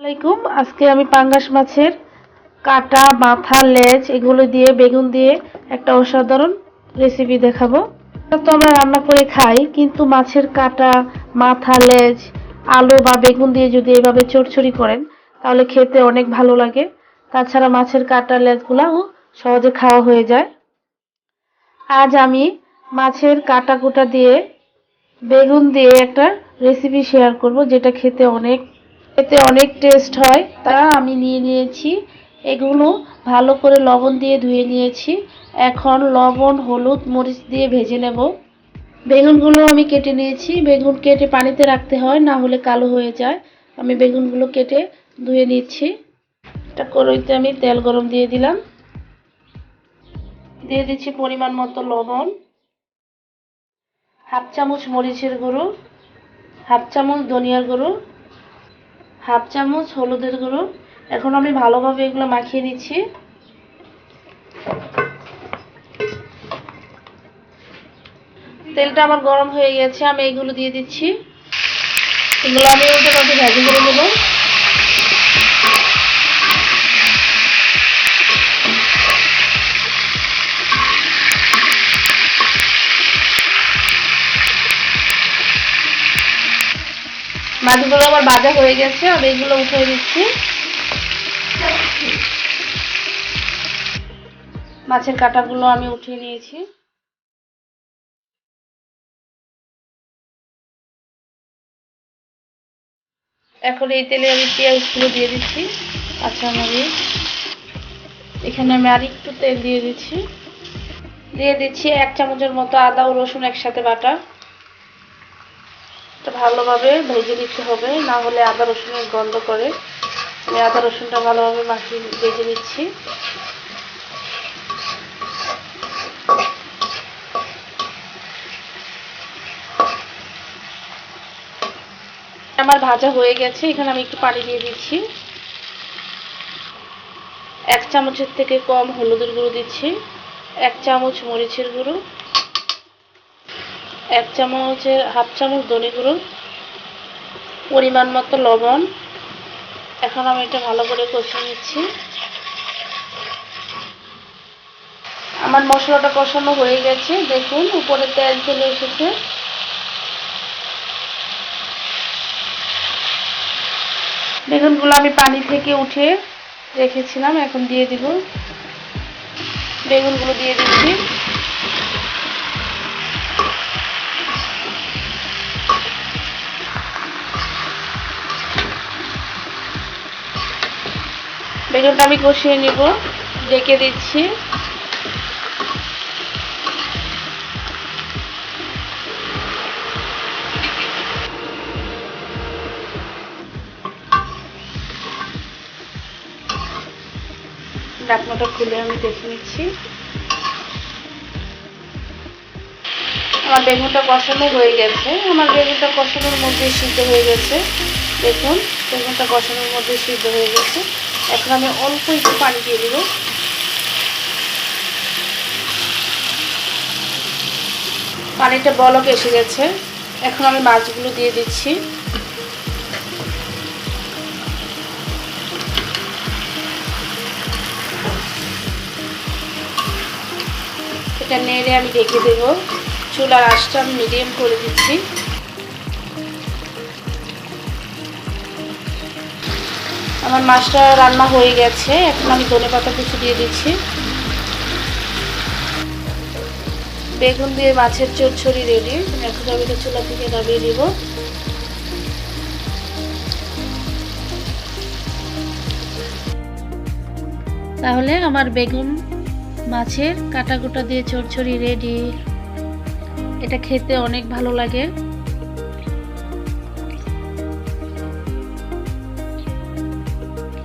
আসসালামাইকুম আজকে আমি পাঙ্গাস মাছের কাটা, মাথা, লেজ এগুলো দিয়ে, বেগুন দিয়ে একটা অসাধারণ রেসিপি দেখাবো। তো আমরা রান্না করে খাই, কিন্তু মাছের কাটা, মাথা, লেজ, আলু বা বেগুন দিয়ে যদি এভাবে চড়চড়ি করেন, তাহলে খেতে অনেক ভালো লাগে। তাছাড়া মাছের কাটা, লেজগুলাও সহজে খাওয়া হয়ে যায়। আজ আমি মাছের কাটা কুটা দিয়ে, বেগুন দিয়ে একটা রেসিপি শেয়ার করব, যেটা খেতে অনেক খেতে অনেক টেস্ট হয়। তা আমি নিয়ে নিয়েছি। এগুলো ভালো করে লবণ দিয়ে ধুয়ে নিয়েছি। এখন লবণ, হলুদ, মরিচ দিয়ে ভেজে নেব। বেগুনগুলো আমি কেটে নিয়েছি। বেগুন কেটে পানিতে রাখতে হয়, না হলে কালো হয়ে যায়। আমি বেগুনগুলো কেটে ধুয়ে নিচ্ছি। একটা কড়াইতে আমি তেল গরম দিয়ে দিলাম। দিয়ে দিচ্ছি পরিমাণ মতো লবণ। হাফ চামচ মরিচের গুঁড়ো, হাফ চামচ ধনিয়ার গুঁড়ো হাফ চামচ হলুদের গুঁড়ো। এখন আমি ভালোভাবে এগুলো মাখিয়ে নিচ্ছি। তেলটা আমার গরম হয়ে গেছে, আমি এগুলো দিয়ে দিচ্ছি। এগুলো আমি উল্টে ভাজি করে নেব। মাছগুলো আমার বাজা হয়ে গেছে, আমি এগুলো উঠিয়ে দিচ্ছি। মাছের কাঁটাগুলো আমি উঠিয়ে নিয়েছি। এখন এই তেলে আমি পেঁয়াজগুলো দিয়ে দিচ্ছি কাঁচামরিচ এখানে আমি আর একটু তেল দিয়ে দিচ্ছি। দিয়ে দিচ্ছি এক চামচের মতো আদা ও রসুন একসাথে বাটা। এটা ভালোভাবে ভেজে দিতে হবে, না হলে আদা রসুনের গন্ধ করে আমি আদা রসুনটা ভালোভাবে মাখিয়ে ভেজে নিচ্ছি। আমার ভাজা হয়ে গেছে, এখানে আমি একটু পানি দিয়ে দিচ্ছি। এক চামচের থেকে কম হলুদের গুঁড়ো দিচ্ছি, এক চামচ মরিচের গুঁড়ো। এক চামচের হাফ চামচ ধনে গুঁড়ো, পরিমাণ মতো লবণ। এখন আমি এটা ভালো করে কষিয়ে নিচ্ছি। আমার মশলাটা কষানো হয়ে গেছে। দেখুন, উপরে তেল চলে এসেছে। বেগুনগুলো আমি পানি থেকে উঠে রেখেছিলাম, এখন দিয়ে দিব। বেগুনগুলো দিয়ে দিচ্ছি। বেগুনটা আমি কষিয়ে নিব, ডেকে দিচ্ছি। ডাকনাটা খুলে আমি দেখে নিচ্ছি। আমার বেগুনটা কষানো হয়ে গেছে। আমার বেগুনটা কষানোর মধ্যে সিদ্ধ হয়ে গেছে। দেখুন, বেগুনটা কষানোর মধ্যে সিদ্ধ হয়ে গেছে। এখন আমি অল্প একটু পানি দিয়ে দিব। পানিটা বলক এসে গেছে। এখন আমি মাছগুলো দিয়ে দিচ্ছি। এটা নেড়ে আমি ঢেকে দেবো। চুলার আমি মিডিয়াম করে দিচ্ছি। আমার মাছটা রান্না হয়ে গেছে। এখন আমি ধনে পাতা কুচি দিয়ে দিচ্ছি। বেগুন দিয়ে মাছের চচ্চড়ি রেডি এখন আমি চুলা থেকে নামিয়ে দিব। তাহলে আমার বেগুন মাছের কাটা কুটা দিয়ে চচ্চড়ি রেডি এটা খেতে অনেক ভালো লাগে।